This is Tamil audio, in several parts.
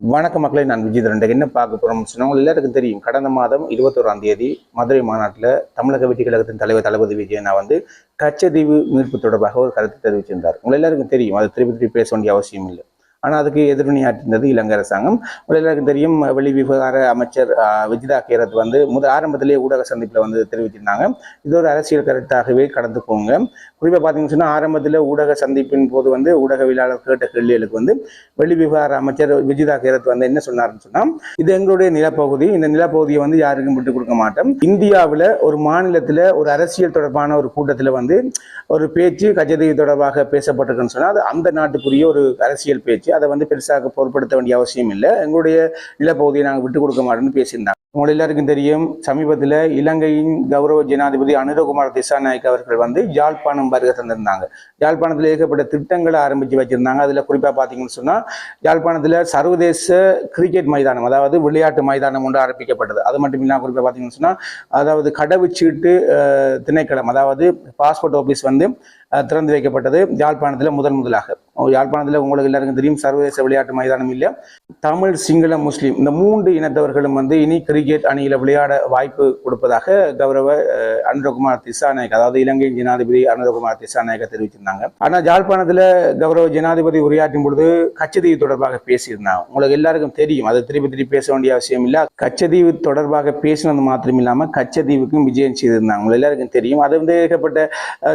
வணக்க மக்களை நான் விஜய் ரெண்டு என்ன பார்க்க போறோம் சொன்னா எல்லாருக்கும் தெரியும். கடந்த மாதம் இருபத்தோராம் தேதி மதுரை மாநாட்டில் தமிழக வெற்றி கழகத்தின் தலைவர் தளபதி விஜயனா வந்து கச்சதீவு மீட்பு தொடர்பாக ஒரு கருத்து தெரிவிச்சிருந்தார். உங்க எல்லாருக்கும் தெரியும். அதை திருப்பி திருப்பி பேச வேண்டிய அவசியம் இல்லை. ஆனால் அதுக்கு எதிர்வினையாற்றினது இலங்கை அரசாங்கம். எல்லாருக்கும் தெரியும் வெளி விவகார அமைச்சர் விஜிதா கேரத் வந்து முதல் ஆரம்பத்திலேயே ஊடக சந்திப்பில் வந்து தெரிவிச்சிருந்தாங்க இது ஒரு அரசியல் கருத்தாகவே கடந்து போங்க. குறிப்பாக பார்த்தீங்கன்னு சொன்னால் ஆரம்பத்தில் ஊடக சந்திப்பின் போது வந்து ஊடகவியலாளர் கேட்ட கேள்விகளுக்கு வந்து வெளி விவகார அமைச்சர் விஜிதா கேரத் வந்து என்ன சொன்னார்னு சொன்னால் இது எங்களுடைய நிலப்பகுதி. இந்த நிலப்பகுதியை வந்து யாருக்கும் விட்டு கொடுக்க மாட்டோம். இந்தியாவில் ஒரு மாநிலத்தில் ஒரு அரசியல் தொடர்பான ஒரு கூட்டத்தில் வந்து ஒரு பேச்சு கஜதை தொடர்பாக பேசப்பட்டிருக்குன்னு சொன்னால் அது அந்த நாட்டுக்குரிய ஒரு அரசியல் பேச்சு. அதை வந்து பெருசாக பொருட்படுத்த வேண்டிய அவசியம் இல்லை. எங்களுடைய நிலப்பகுதியை நாங்கள் விட்டு கொடுக்க மாட்டோம்னு பேசியிருந்தாங்க. உங்கள் எல்லாருக்கும் தெரியும் சமீபத்தில் இலங்கையின் கௌரவ ஜனாதிபதி அனுரகுமார் திசாநாயக் அவர்கள் வந்து யாழ்ப்பாணம் வருகை தந்திருந்தாங்க. யாழ்ப்பாணத்தில் ஏகப்பட்ட திட்டங்களை ஆரம்பித்து வச்சிருந்தாங்க. அதில் குறிப்பாக பார்த்தீங்கன்னு சொன்னால் யாழ்ப்பாணத்தில் சர்வதேச கிரிக்கெட் மைதானம் அதாவது விளையாட்டு மைதானம் ஒன்று ஆரம்பிக்கப்பட்டது. அது மட்டும் இல்லாமல் குறிப்பாக பார்த்தீங்கன்னு சொன்னால் அதாவது கடவுச்சீட்டு திணைக்களம் அதாவது பாஸ்போர்ட் ஆஃபீஸ் வந்து திறந்து வைக்கப்பட்டது யாழ்ப்பாணத்தில் முதன் முதலாக. யாழ்ப்பாணத்தில் உங்களுக்கு எல்லாருக்கும் தெரியும் சர்வதேச விளையாட்டு மைதானம் இல்லை. தமிழ் சிங்கள முஸ்லீம் இந்த மூன்று இனத்தவர்களும் வந்து இனி கிரிக்கெட் அணியில் விளையாட வாய்ப்பு கொடுப்பதாக கௌரவ அஹ், அனுரகுமார் திசாநாயக் அதாவது இலங்கையின் ஜனாதிபதி அனுரகுமார் திசாநாயக்க தெரிவிச்சிருந்தாங்க ஆனால் ஜாழ்ப்பாணத்தில் கௌரவ ஜனாதிபதி உரையாற்றும் பொழுது கச்சதீவு தொடர்பாக பேசியிருந்தாங்க உங்களுக்கு எல்லாருக்கும் தெரியும். அதை திருப்பி திருப்பி பேச வேண்டிய அவசியம் இல்லை. கச்சதீவு தொடர்பாக பேசினது மாத்திரம் இல்லாமல் கச்சதீவுக்கும் விஜயம் செய்திருந்தாங்க. உங்களுக்கு எல்லாருக்கும் தெரியும். அது வந்து ஏகப்பட்ட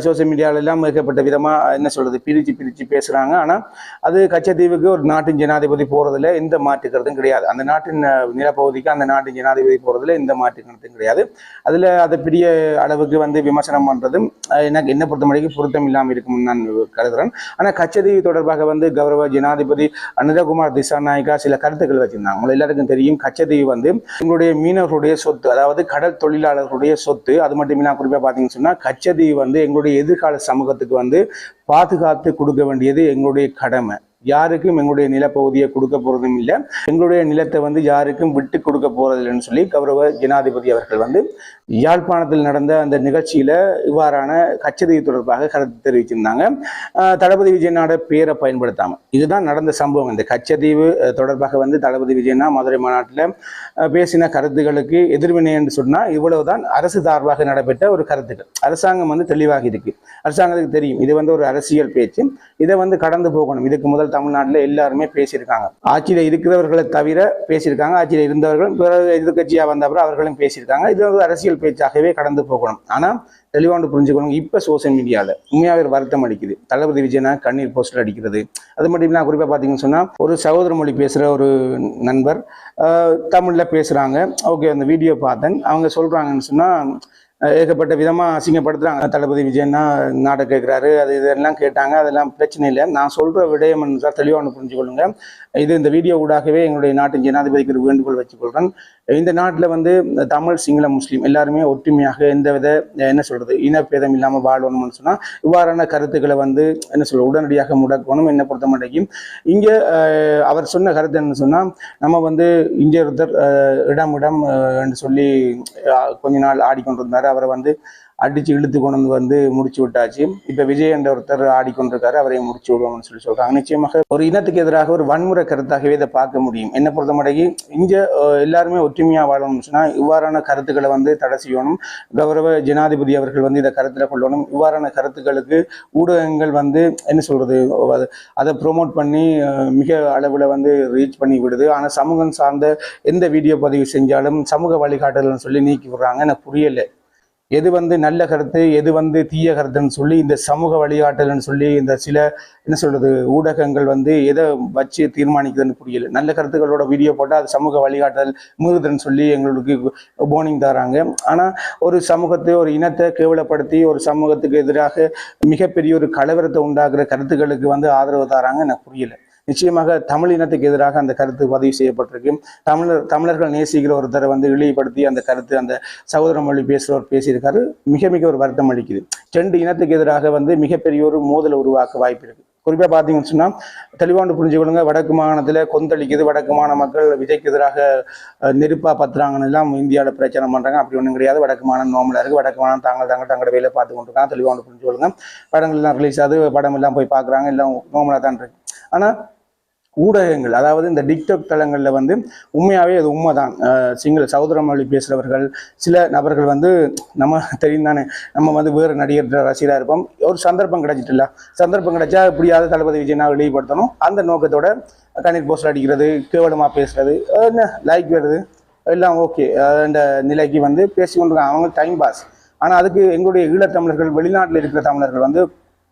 சோசியல் மீடியாவில் எல்லாம் ஏகப்பட்ட விதமாக என்ன சொல்றது பிரித்து பிரித்து பேசுகிறாங்க ஆனால் அது கச்சத்தீவுக்கு ஒரு நாட்டின் ஜனாதிபதி போகிறதுல எந்த மாற்றுக்கிறதும் கிடையாது. அந்த நாட்டின் நிலப்பகுதிக்கு அந்த நாட்டின் ஜனாதிபதி போகிறதுல எந்த மாற்று கணத்தும் கிடையாது. அதில் அதை பெரிய அளவுக்கு வந்து விமர்சனம் பண்ணுறதும் எனக்கு என்ன பொறுத்த வரைக்கும் பொருத்தம் இல்லாமல் இருக்கும்னு நான் கருதுகிறேன் ஆனால் கச்சதீவு தொடர்பாக வந்து கௌரவ ஜனாதிபதி அனுரகுமார் திசாநாயகா சில கருத்துக்கள் வச்சிருந்தாங்க. உங்களை எல்லாருக்கும் தெரியும் கச்சதீவு வந்து எங்களுடைய மீனவர்களுடைய சொத்து அதாவது கடல் தொழிலாளர்களுடைய சொத்து அது மட்டும் இல்லாமல் குறிப்பாக பார்த்தீங்கன்னு சொன்னால் கச்சதீவு வந்து எங்களுடைய எதிர்கால சமூகத்துக்கு வந்து பாதுகாத்து கொடுக்க வேண்டியது எங்களுடைய கடமை. யாருக்கும் எங்களுடைய நிலப்பகுதியை கொடுக்க போறதும் இல்லை. எங்களுடைய நிலத்தை வந்து யாருக்கும் விட்டு கொடுக்க போறதில்லைன்னு சொல்லி கௌரவ ஜனாதிபதி அவர்கள் வந்து யாழ்ப்பாணத்தில் நடந்த அந்த நிகழ்ச்சியில இவ்வாறான கச்சதீவு தொடர்பாக கருத்து தெரிவிச்சிருந்தாங்க. தளபதி விஜயனோட பேரை பயன்படுத்தாம. இதுதான் நடந்த சம்பவம். இந்த கச்சதீவு தொடர்பாக வந்து தளபதி விஜயனா மதுரை மாநாட்டில் பேசின கருத்துக்களுக்கு எதிர்வினை என்று சொன்னால் இவ்வளவுதான் அரசு சார்பாக நடைபெற்ற ஒரு கருத்துக்கள். அரசாங்கம் வந்து தெளிவாக இருக்கு. அரசாங்கத்துக்கு தெரியும். இது வந்து ஒரு அரசியல் பேச்சு. இதை வந்து கடந்து போகணும். இதுக்கு முதல் தமிழ்நாட்டில் எல்லாருமே பேசியிருக்காங்க. ஆட்சியில் இருக்கிறவர்களை தவிர பேசியிருக்காங்க. ஆட்சியில் இருந்தவர்கள் பிறகு எதிர்கட்சியாக வந்த அப்புறம் அவர்களும் பேசியிருக்காங்க. இது வந்து அரசியல் பேச்சாகவே கடந்து போகணும். ஆனால் தெளிவாண்டு புரிஞ்சுக்கணும். இப்போ சோசியல் மீடியாவில் உண்மையாக ஒரு வருத்தம் அடிக்குது தளபதி விஜயனா கண்ணீர் போஸ்டர் அடிக்கிறது. அது மட்டும் இல்லாமல் குறிப்பாக பார்த்தீங்கன்னு சொன்னால் ஒரு சகோதர மொழி பேசுகிற ஒரு நண்பர் தமிழில் பேசுகிறாங்க ஓகே அந்த வீடியோ பார்த்தேன். அவங்க சொல்கிறாங்கன்னு சொன்னால் ஏகப்பட்ட விதமாக அசிங்கப்படுத்துகிறாங்க தளபதி விஜயன்னா நாட்டை கேட்குறாரு அது இதெல்லாம் கேட்டாங்க அதெல்லாம் பிரச்சனை இல்லை. நான் சொல்கிற விடயம் என்றால் தெளிவாக புரிஞ்சுக்கொள்ளுங்க. இது இந்த வீடியோ ஊடாகவே எங்களுடைய நாட்டின் ஜனாதிபதிக்கு ஒரு வேண்டுகோள் வச்சுக்கொள்கிறேன் இந்த நாட்டில் வந்து தமிழ் சிங்கள முஸ்லீம் எல்லாருமே ஒற்றுமையாக எந்த வித என்ன சொல்கிறது இனப்பேதம் இல்லாமல் வாழணும்னு சொன்னால் இவ்வாறான கருத்துக்களை வந்து என்ன சொல்ற உடனடியாக முடக்கணும் என்னை பொறுத்த மாட்டேங்கும் இங்கே அவர் சொன்ன கருத்து என்னன்னு சொன்னால் நம்ம வந்து இங்கே ஒருத்தர் இடம் இடம் என்று சொல்லி கொஞ்ச நாள் ஆடிக்கொண்டிருந்தார். அவரை வந்து அடிச்சு இழுத்து கொண்டு வந்து வந்து முடிச்சு விட்டாச்சு. இப்போ விஜய் என்ற ஒருத்தர் ஆடிக்கொண்டிருக்காரு அவரையும் முடிச்சு விடுவோம்னு சொல்லி சொல்றாங்க. நிச்சயமாக ஒரு இனத்துக்கு எதிராக ஒரு வன்முறை கருத்தாகவே இதை பார்க்க முடியும். என்ன பொறுத்தமடைக்கு இங்கே எல்லாருமே ஒற்றுமையாக வாழணும்னு சொன்னால் இவ்வாறான கருத்துக்களை வந்து தடை செய்யணும். கௌரவ ஜனாதிபதி அவர்கள் வந்து இதை கருத்தில் கொள்ளணும். இவ்வாறான கருத்துக்களுக்கு ஊடகங்கள் வந்து என்ன சொல்றது அதை ப்ரொமோட் பண்ணி மிக அளவில் வந்து ரீச் பண்ணி விடுது. ஆனால் சமூகம் சார்ந்த எந்த வீடியோ பதிவு செஞ்சாலும் சமூக வழிகாட்டல்னு சொல்லி நீக்கி விடுறாங்க. எனக்கு புரியலை. எது வந்து நல்ல கருத்து எது வந்து தீய கருத்துன்னு சொல்லி இந்த சமூக வழிகாட்டல்னு சொல்லி இந்த சில என்ன சொல்றது ஊடகங்கள் வந்து எதை வச்சு தீர்மானிக்குதுன்னு புரியல. நல்ல கருத்துக்களோட வீடியோ போட்டால் அது சமூக வழிகாட்டல் மீறுதுன்னு சொல்லி எங்களுக்கு போனிங் தராங்க. ஆனால் ஒரு சமூகத்தை ஒரு இனத்தை கேவலப்படுத்தி ஒரு சமூகத்துக்கு எதிராக மிகப்பெரிய ஒரு கலவரத்தை உண்டாக்குற கருத்துக்களுக்கு வந்து ஆதரவு தராங்க எனக்கு புரியலை. நிச்சயமாக தமிழ் இனத்துக்கு எதிராக அந்த கருத்து பதிவு செய்யப்பட்டிருக்கு. தமிழர் தமிழர்கள் நேசிக்கிற ஒருத்தரை வந்து இழிவுபடுத்தி அந்த கருத்து அந்த சகோதர மொழி பேசுகிறவர் பேசியிருக்காரு. மிக மிக ஒரு வருத்தம் அளிக்குது. ரெண்டு இனத்துக்கு எதிராக வந்து மிகப்பெரிய ஒரு மோதலை உருவாக்க வாய்ப்பு இருக்கு. குறிப்பாக பார்த்தீங்கன்னு சொன்னால் தெளிவாண்டு புரிஞ்சுக்கொள்ளுங்க வடக்கு மாகாணத்தில் கொந்தளிக்குது. வடக்கு மாகாண மக்கள் விஜய்க்கு எதிராக நெருப்பாக நெருப்பா பத்துறாங்கன்னு எல்லாம் இந்தியாவில் பிரச்சனை பண்ணுறாங்க அப்படி ஒன்றும் கிடையாது. வடக்கு மாகாணம் நோமலாக இருக்குது வடக்கு மாகாணம் தாங்கள் தாங்கள் தங்களோட வேலை பார்த்து கொண்டிருக்காங்க. தெளிவாண்டு புரிஞ்சுக்கொள்ளுங்க படங்கள் எல்லாம் ரிலீஸ் ஆகுது. படம் எல்லாம் போய் பார்க்குறாங்க. எல்லாம் நோமலாக தான் இருக்கு. ஆனால் ஊடகங்கள் அதாவது இந்த டிக்டாக் தளங்களில் வந்து உண்மையாகவே அது உண்மைதான். தான் சிங்கள சகோதர மொழி பேசுகிறவர்கள் சில நபர்கள் வந்து நம்ம தெரியும் தானே நம்ம வந்து வேறு நடிகர் ரசிகராக இருப்போம். ஒரு சந்தர்ப்பம் கிடைச்சிட்டுல சந்தர்ப்பம் கிடைச்சா எப்படியாவது தளபதி விஜய் நான் வெளிப்படுத்தணும் அந்த நோக்கத்தோட கண்ணீர் போஸ்டர் அடிக்கிறது கேவலமாக பேசுறது என்ன லைக் வருது எல்லாம் ஓகே இந்த நிலைக்கு வந்து பேசி கொண்டிருக்காங்க அவங்க டைம் பாஸ் ஆனால் அதுக்கு எங்களுடைய ஈழத்தமிழர்கள் வெளிநாட்டில் இருக்கிற தமிழர்கள் வந்து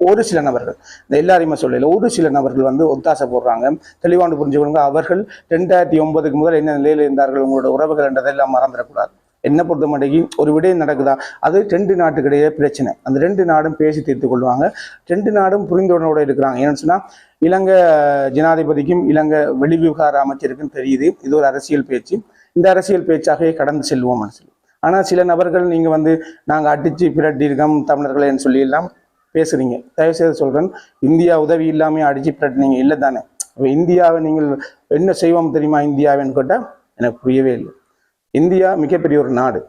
ஒரு சில நபர்கள் இந்த எல்லாரையுமே சொல்லல ஒரு சில நபர்கள் வந்து ஒத்தாசை போடுறாங்க. தெளிவாண்டு புரிஞ்சுக்கணுங்க அவர்கள் ரெண்டாயிரத்தி ஒன்பதுக்கு முதல் என்ன நிலையில் இருந்தார்கள் உங்களோட உறவுகள் என்றதெல்லாம் மறந்துடக்கூடாது. என்ன பொறுத்த மட்டும் ஒரு விடயம் நடக்குதா? அது ரெண்டு நாட்டுக்கிடையே பிரச்சனை. அந்த ரெண்டு நாடும் பேசி தீர்த்து கொள்வாங்க. ரெண்டு நாடும் புரிந்துணர்வோட இருக்கிறாங்க. ஏன்னு சொன்னால் இலங்கை ஜனாதிபதிக்கும் இலங்கை வெளிவிவகார அமைச்சருக்கும் தெரியுது இது ஒரு அரசியல் பேச்சு. இந்த அரசியல் பேச்சாகவே கடந்து செல்வோம் மனசில். ஆனால் சில நபர்கள் நீங்கள் வந்து நாங்கள் அடித்து பிரட்டி இருக்கோம் தமிழர்களேன்னு சொல்லியெல்லாம் பேசுகிறீங்க பேசுறீங்க. தயவுசெய்து சொல்கிறேன் இந்தியா உதவி இல்லாமல் அடிச்சு பிரட்டினீங்க? இல்லை தானே. இந்தியாவை நீங்கள் என்ன செய்வோம் தெரியுமா? இந்தியாவின்னு கேட்டால் எனக்கு புரியவே இல்லை. இந்தியா மிகப்பெரிய ஒரு நாடு.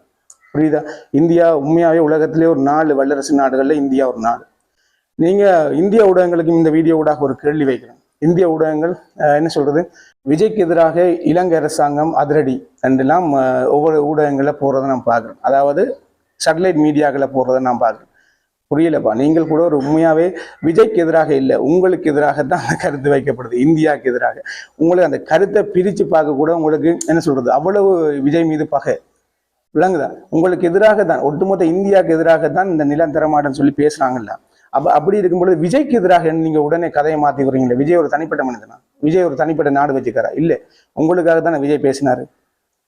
புரியுதா? இந்தியா உண்மையாகவே உலகத்திலே ஒரு நாலு வல்லரசு நாடுகளில் இந்தியா ஒரு நாடு. நீங்கள் இந்திய ஊடகங்களுக்கு இந்த வீடியோ ஊடாக ஒரு கேள்வி வைக்கிறேன். இந்திய ஊடகங்கள் என்ன சொல்கிறது விஜய்க்கு எதிராக இலங்கை அரசாங்கம் அதிரடி என்றெல்லாம் ஒவ்வொரு ஊடகங்களில் போகிறத நான் பார்க்குறேன். அதாவது சேட்டலைட் மீடியாக்களை போகிறத நான் பார்க்குறேன். புரியலப்பா. நீங்கள் கூட ஒரு உண்மையாவே விஜய்க்கு எதிராக இல்லை. உங்களுக்கு எதிராக தான் அந்த கருத்து வைக்கப்படுது. இந்தியாவுக்கு எதிராக. உங்களுக்கு அந்த கருத்தை பிரித்து பார்க்க கூட உங்களுக்கு என்ன சொல்றது? அவ்வளவு விஜய் மீது பகை. விளங்குதா? உங்களுக்கு எதிராக தான் ஒட்டுமொத்த இந்தியாவுக்கு எதிராக தான் இந்த நிலம் தரமாட்டேன்னு சொல்லி பேசுறாங்கல்ல. அப்ப அப்படி இருக்கும்போது விஜய்க்கு எதிராக நீங்க உடனே கதையை மாத்தி வரீங்களே விஜய் ஒரு தனிப்பட்ட மனிதனா? விஜய் ஒரு தனிப்பட்ட நாடு வச்சுக்காரா? இல்ல. உங்களுக்காக தானே விஜய் பேசினாரு.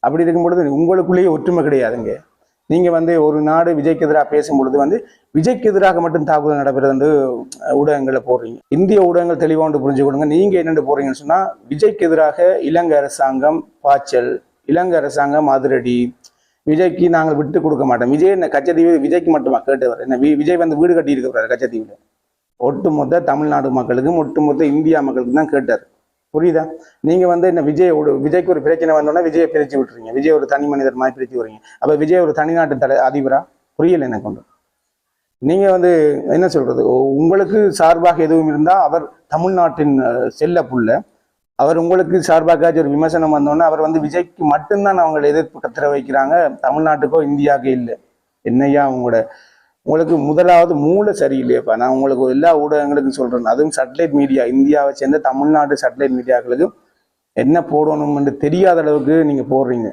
அப்படி இருக்கும்பொழுது உங்களுக்குள்ளேயே ஒற்றுமை கிடையாதுங்க. நீங்கள் வந்து ஒரு நாடு விஜய்க்கு எதிராக பேசும் பொழுது வந்து விஜய்க்கு எதிராக மட்டும் தாக்குதல் நடைபெறுது வந்து ஊடகங்களை போடுறீங்க. இந்திய ஊடகங்கள் தெளிவாக ஒன்று புரிஞ்சுக்கொடுங்க நீங்கள் என்னென்று போறீங்கன்னு சொன்னால் விஜய்க்கு எதிராக இலங்கை அரசாங்கம் பாய்ச்சல் இலங்கை அரசாங்கம் அதிரடி விஜய்க்கு நாங்கள் விட்டு கொடுக்க மாட்டோம். விஜய் என்ன கச்சத்தீவு விஜய்க்கு மட்டுமா கேட்டவர்? என்ன வி- விஜய் வந்து வீடு கட்டி இருக்கிறார் கச்சத்தீவில். ஒட்டுமொத்த தமிழ்நாடு மக்களுக்கும் ஒட்டுமொத்த இந்தியா மக்களுக்கும் தான் கேட்டார். புரியுதா? நீங்க வந்து என்ன விஜய் விஜய்க்கு ஒரு பிரச்சனை வந்தோன்னா விஜயை பிரிச்சு விட்டுறீங்க விஜய் ஒரு தனி மனிதர் மாதிரி பிரிச்சு விடுறீங்க. அப்ப விஜய் ஒரு தனிநாட்டு தலை அதிபரா? புரியல எனக்கு ஒன்று நீங்க வந்து என்ன சொல்றது? உங்களுக்கு சார்பாக எதுவும் இருந்தா அவர் தமிழ்நாட்டின் செல்ல புள்ள. அவர் உங்களுக்கு சார்பாக ஒரு விமர்சனம் வந்தோன்னா அவர் வந்து விஜய்க்கு மட்டும்தான் அவங்களை எதிர்ப்பு கத்திர வைக்கிறாங்க. தமிழ்நாட்டுக்கோ இந்தியாவுக்கோ இல்லை. என்னையா உங்களோட உங்களுக்கு முதலாவது மூளை சரியில்லையப்பா. நான் உங்களுக்கு எல்லா ஊடகங்களுக்கும் சொல்கிறேன் அதுவும் சேட்டலைட் மீடியா இந்தியாவை சேர்ந்த தமிழ்நாட்டு சேட்டலைட் மீடியாக்களுக்கு என்ன போடணும்னு தெரியாத அளவுக்கு நீங்கள் போடுறீங்க.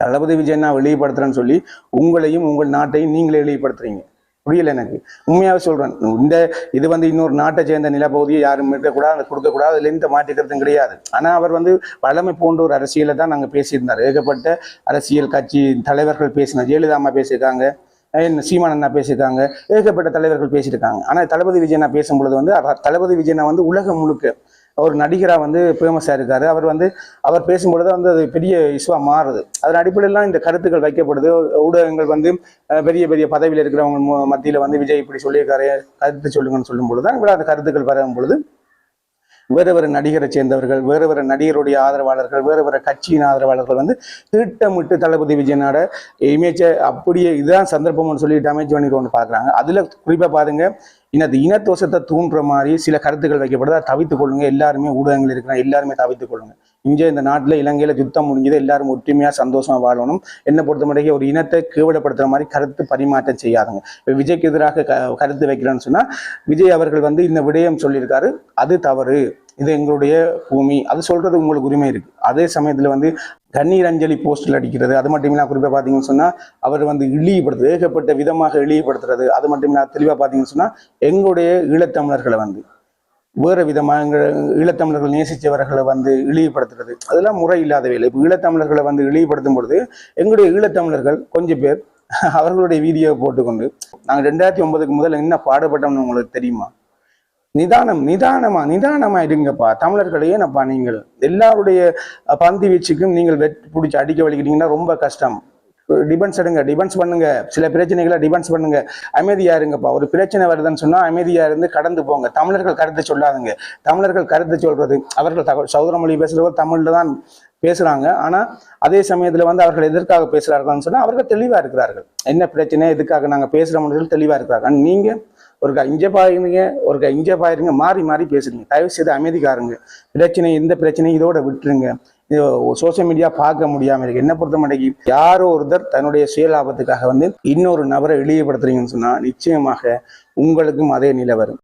தளபதி விஜய் நான் வெளிப்படுத்துறேன்னு சொல்லி உங்களையும் உங்கள் நாட்டையும் நீங்களே வெளிப்படுத்துறீங்க. புரியல எனக்கு? உண்மையாகவே சொல்கிறேன் இந்த இது வந்து இன்னொரு நாட்டை சேர்ந்த நிலப்பகுதியை யாரும் இருக்கக்கூடாது அதை கொடுக்கக்கூடாது அதுல எந்த மாற்றிக்கிறதும் கிடையாது. ஆனால் அவர் வந்து வளமை போன்ற ஒரு அரசியலை தான் நாங்கள் பேசியிருந்தார். ஏகப்பட்ட அரசியல் கட்சி தலைவர்கள் பேசினார். ஜெயலலிதா அம்மா பேசியிருக்காங்க. சீமான் அண்ணா பேசியிருக்காங்க. ஏகப்பட்ட தலைவர்கள் பேசியிருக்காங்க. ஆனால் தளபதி விஜயனா பேசும்பொழுது வந்து தளபதி விஜயனா வந்து உலகம் முழுக்க ஒரு நடிகராக வந்து ஃபேமஸாக இருக்கார். அவர் வந்து அவர் பேசும்பொழுது வந்து அது பெரிய இஷ்யூவா மாறுது. அதன் அடிப்படையிலாம் இந்த கருத்துக்கள் வைக்கப்படுது. ஊடகங்கள் வந்து பெரிய பெரிய பதவியில் இருக்கிறவங்க மத்தியில் வந்து விஜய் இப்படி சொல்லியிருக்காரு கருத்து சொல்லுங்கன்னு சொல்லும் பொழுது தான் அந்த கருத்துக்கள் வரும் பொழுது வேறு வேறு நடிகரை சேர்ந்தவர்கள் வேறு வேறு நடிகருடைய ஆதரவாளர்கள் வேறு வேறு கட்சியின் ஆதரவாளர்கள் வந்து திட்டமிட்டு தளபதி விஜயனோட இமேஜை அப்படியே இதுதான் சந்தர்ப்பம்னு சொல்லி டேமேஜ் பண்ணிடுவோம்னு பார்க்குறாங்க. அதில் குறிப்பாக பாருங்க இன்னது இனத்தோஷத்தை தூண்டுற மாதிரி சில கருத்துக்கள் வைக்கப்படுது. அதை தவித்துக் கொள்ளுங்க. எல்லாருமே ஊடகங்கள் இருக்கிற எல்லாருமே தவித்துக் கொள்ளுங்க. இங்கே இந்த நாட்டில் இலங்கையில் யுத்தம் முடிஞ்சது. எல்லாரும் ஒற்றுமையாக சந்தோஷமாக வாழணும். என்னை பொறுத்த மட்டும் ஒரு இனத்தை கேவலப்படுத்துகிற மாதிரி கருத்து பரிமாற்றம் செய்யாதுங்க. இப்போ விஜய்க்கு எதிராக க கருத்து வைக்கிறேன்னு சொன்னால் விஜய் அவர்கள் வந்து இந்த விடயம் சொல்லியிருக்காரு. அது தவறு. இது எங்களுடைய பூமி. அது சொல்றது உங்களுக்கு உரிமை இருக்கு. அதே சமயத்துல வந்து கண்ணீர் அஞ்சலி போஸ்டர் அடிக்கிறது அது மட்டும் இல்லாமல் குறிப்பாக பார்த்தீங்கன்னு சொன்னால் அவர் வந்து இழிவுபடுத்துறது ஏகப்பட்ட விதமாக இழிவுபடுத்துறது அது மட்டும் இல்லாமல் தெளிவாக பார்த்தீங்கன்னு சொன்னால் எங்களுடைய ஈழத்தமிழர்களை வந்து வேறு விதமாக எங்கள் ஈழத்தமிழர்கள் நேசித்தவர்களை வந்து இழிவுபடுத்துறது. அதெல்லாம் முறை இல்லாத வேலை. இப்போ ஈழத்தமிழர்களை வந்து இழிவுபடுத்தும் பொழுது எங்களுடைய ஈழத்தமிழர்கள் கொஞ்சம் பேர் அவர்களுடைய வீடியோவை போட்டுக்கொண்டு நாங்கள் ரெண்டாயிரத்தி ஒன்பதுக்கு முதல்ல என்ன பாடுபட்டோம்னு உங்களுக்கு தெரியுமா? நிதானம் நிதானமா நிதானமா இருங்கப்பா தமிழர்களே என்னப்பா நீங்கள்? எல்லாருடைய பந்து வீச்சுக்கும் நீங்கள் வெட் பிடிச்சி அடிக்க வலிக்கிட்டீங்கன்னா ரொம்ப கஷ்டம். டிபென்ஸ் எடுங்க டிபென்ஸ் பண்ணுங்க. சில பிரச்சனைகளை டிபென்ஸ் பண்ணுங்க. அமைதியா இருங்கப்பா. ஒரு பிரச்சனை வருதுன்னு சொன்னா அமைதியா இருந்து கடந்து போங்க. தமிழர்கள் கருத்து சொல்லாதுங்க. தமிழர்கள் கருத்து சொல்றது அவர்கள் தக- சகோதர மொழி பேசுறவர் தமிழ்ல தான் பேசுகிறாங்க ஆனால் அதே சமயத்தில் வந்து அவர்கள் எதற்காக பேசுகிறார்கள்னு சொன்னால் அவர்கள் தெளிவாக இருக்கிறார்கள். என்ன பிரச்சனை எதுக்காக நாங்கள் பேசுறோம்னு தெளிவாக இருக்கிறார்கள். ஆனா நீங்கள் ஒருக்கா இஞ்ச பாயிருங்க ஒருக்கா இஞ்ச பாயிருங்க மாறி மாறி பேசுறீங்க. தயவு செய்து அமைதிக்காருங்க பிரச்சனை எந்த பிரச்சனையும் இதோட விட்டுருங்க. சோசியல் மீடியா பார்க்க முடியாம இருக்கு. என்ன பொறுத்த மாட்டேங்கி யாரோ ஒருத்தர் தன்னுடைய சுயலாபத்துக்காக வந்து இன்னொரு நபரை இழிவுபடுத்துறீங்கன்னு சொன்னா நிச்சயமாக உங்களுக்கும் அதே நிலை வரும்.